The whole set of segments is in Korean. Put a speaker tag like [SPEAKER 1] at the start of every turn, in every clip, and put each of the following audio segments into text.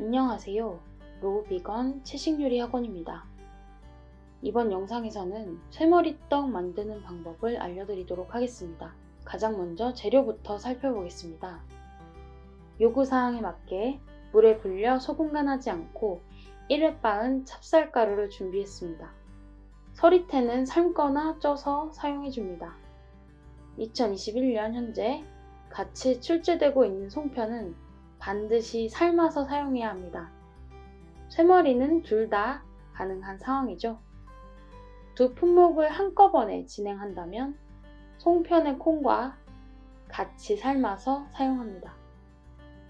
[SPEAKER 1] 안녕하세요. 로우 비건 채식 요리 학원입니다. 이번 영상에서는 쇠머리떡 만드는 방법을 알려드리도록 하겠습니다. 가장 먼저 재료부터 살펴보겠습니다. 요구사항에 맞게 물에 불려 소금간하지 않고 1회 빻은 찹쌀가루를 준비했습니다. 서리태는 삶거나 쪄서 사용해줍니다. 2021년 현재 같이 출제되고 있는 송편은 반드시 삶아서 사용해야 합니다. 쇠머리는 둘 다 가능한 상황이죠. 두 품목을 한꺼번에 진행한다면 송편의 콩과 같이 삶아서 사용합니다.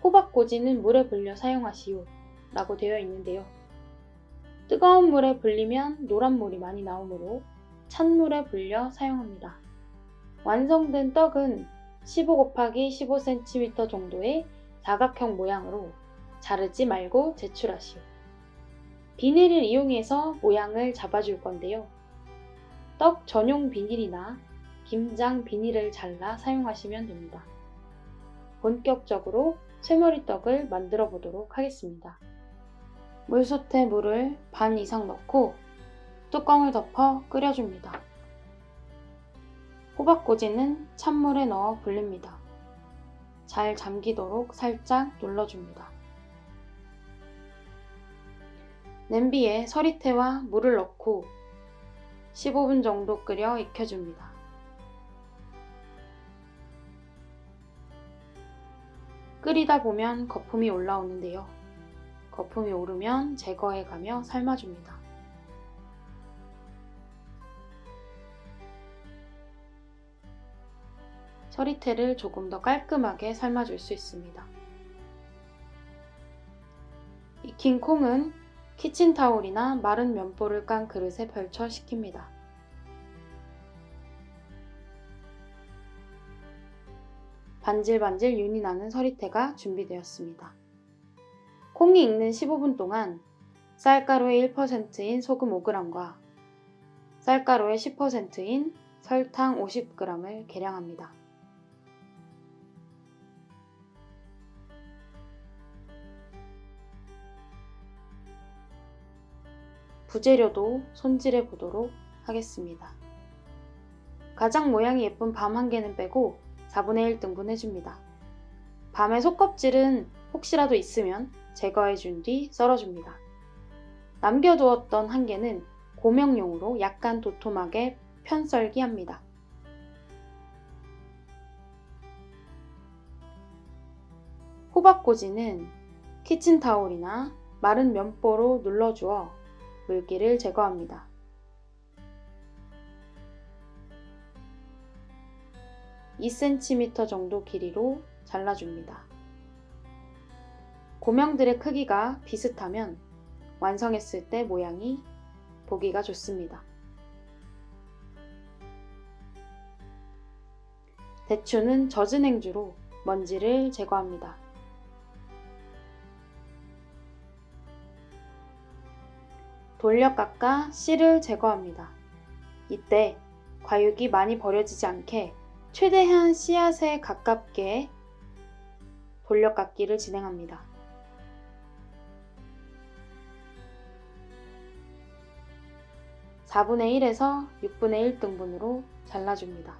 [SPEAKER 1] 호박꼬지는 물에 불려 사용하시오 라고 되어 있는데요. 뜨거운 물에 불리면 노란물이 많이 나오므로 찬물에 불려 사용합니다. 완성된 떡은 15 곱하기 15cm 정도의 사각형 모양으로 자르지 말고 제출하시오. 비닐을 이용해서 모양을 잡아줄 건데요. 떡 전용 비닐이나 김장 비닐을 잘라 사용하시면 됩니다. 본격적으로 쇠머리 떡을 만들어 보도록 하겠습니다. 물솥에 물을 반 이상 넣고 뚜껑을 덮어 끓여줍니다. 호박꼬지는 찬물에 넣어 불립니다. 잘 잠기도록 살짝 눌러줍니다. 냄비에 서리태와 물을 넣고 15분 정도 끓여 익혀줍니다. 끓이다 보면 거품이 올라오는데요. 거품이 오르면 제거해 가며 삶아줍니다. 서리태를 조금 더 깔끔하게 삶아줄 수 있습니다. 익힌 콩은 키친타올이나 마른 면보를 깐 그릇에 걸쳐 식힙니다. 반질반질 윤이 나는 서리태가 준비되었습니다. 콩이 익는 15분 동안 쌀가루의 1%인 소금 5g과 쌀가루의 10%인 설탕 50g을 계량합니다. 부재료도 손질해 보도록 하겠습니다. 가장 모양이 예쁜 밤 한 개는 빼고 4분의 1 등분 해줍니다. 밤의 속껍질은 혹시라도 있으면 제거해 준 뒤 썰어줍니다. 남겨두었던 한 개는 고명용으로 약간 도톰하게 편썰기 합니다. 호박꼬지는 키친타올이나 마른 면보로 눌러주어 물기를 제거합니다. (2cm) 정도 길이로 잘라줍니다. 고명들의 크기가 비슷하면 완성했을 때 모양이 보기가 좋습니다. 대추는 젖은 행주로 먼지를 제거합니다. 돌려 깎아 씨를 제거합니다. 이때 과육이 많이 버려지지 않게 최대한 씨앗에 가깝게 돌려 깎기를 진행합니다. (4분의 1에서) (6분의 1) 등분으로 잘라줍니다.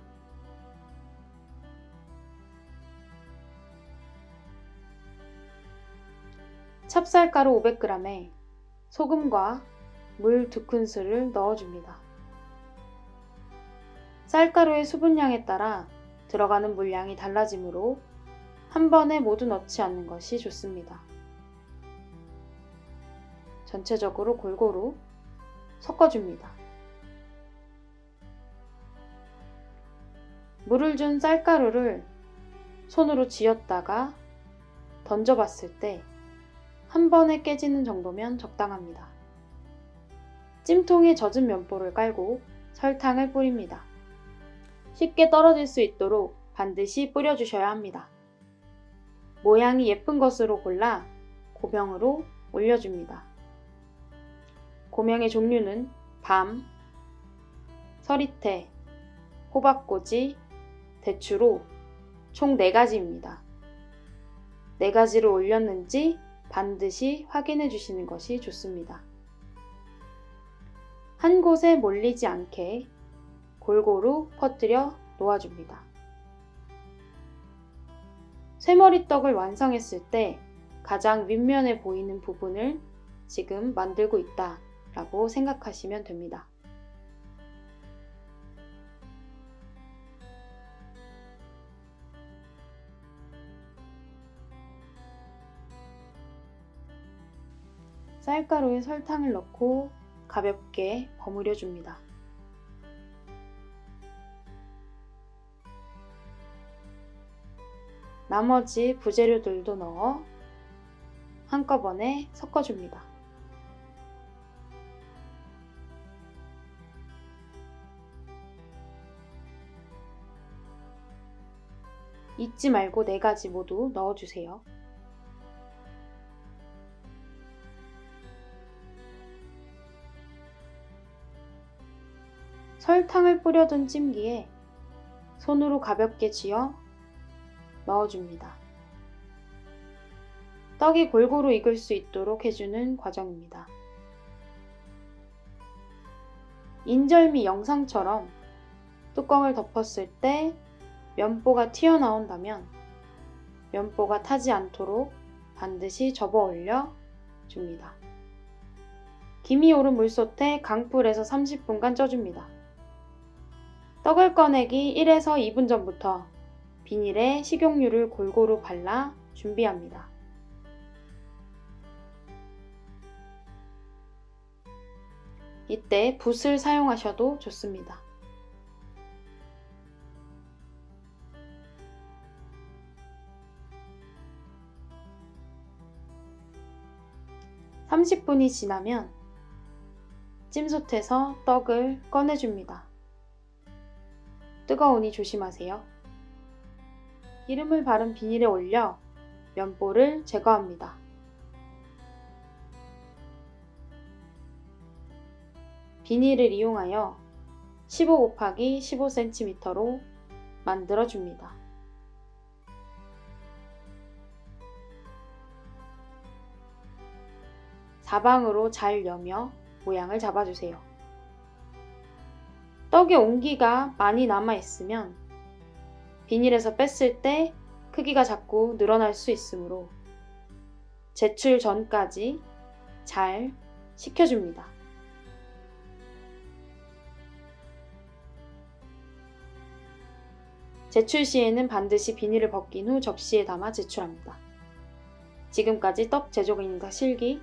[SPEAKER 1] 찹쌀가루 500g에 소금과 물 2큰술을 넣어줍니다. 쌀가루의 수분량에 따라 들어가는 물량이 달라지므로 한 번에 모두 넣지 않는 것이 좋습니다. 전체적으로 골고루 섞어줍니다. 물을 준 쌀가루를 손으로 쥐었다가 던져봤을 때 한 번에 깨지는 정도면 적당합니다. 찜통에 젖은 면보를 깔고 설탕을 뿌립니다. 쉽게 떨어질 수 있도록 반드시 뿌려주셔야 합니다. 모양이 예쁜 것으로 골라 고명으로 올려줍니다. 고명의 종류는 밤, 서리태, 호박꼬지, 대추로 총 4가지입니다. 4가지를 올렸는지 반드시 확인해 주시는 것이 좋습니다. 한 곳에 몰리지 않게 골고루 퍼뜨려 놓아줍니다. 쇠머리떡을 완성했을 때 가장 윗면에 보이는 부분을 지금 만들고 있다 라고 생각하시면 됩니다. 쌀가루에 설탕을 넣고 가볍게 버무려 줍니다. 나머지 부재료들도 넣어 한꺼번에 섞어줍니다. 잊지 말고 네 가지 모두 넣어주세요. 설탕을 뿌려둔 찜기에 손으로 가볍게 쥐어 넣어줍니다. 떡이 골고루 익을 수 있도록 해주는 과정입니다. 인절미 영상처럼 뚜껑을 덮었을 때 면보가 튀어나온다면 면보가 타지 않도록 반드시 접어 올려 줍니다. 김이 오른 물솥에 강불에서 30분간 쪄줍니다. 떡을 꺼내기 1에서 2분 전부터 비닐에 식용유를 골고루 발라 준비합니다. 이때 붓을 사용하셔도 좋습니다. (30분이) 지나면 찜솥에서 떡을 꺼내줍니다. 뜨거우니 조심하세요. 기름을 바른 비닐에 올려 면보를 제거합니다. 비닐을 이용하여 15 곱하기 15cm로 만들어 줍니다. 사방으로 잘 여며 모양을 잡아주세요. 떡에 온기가 많이 남아 있으면 비닐에서 뺐을 때 크기가 자꾸 늘어날 수 있으므로 제출 전까지 잘 식혀줍니다. 제출 시에는 반드시 비닐을 벗긴 후 접시에 담아 제출합니다. 지금까지 떡 제조 인사 실기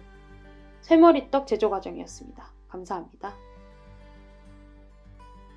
[SPEAKER 1] 쇠머리떡 제조 과정이었습니다. 감사합니다.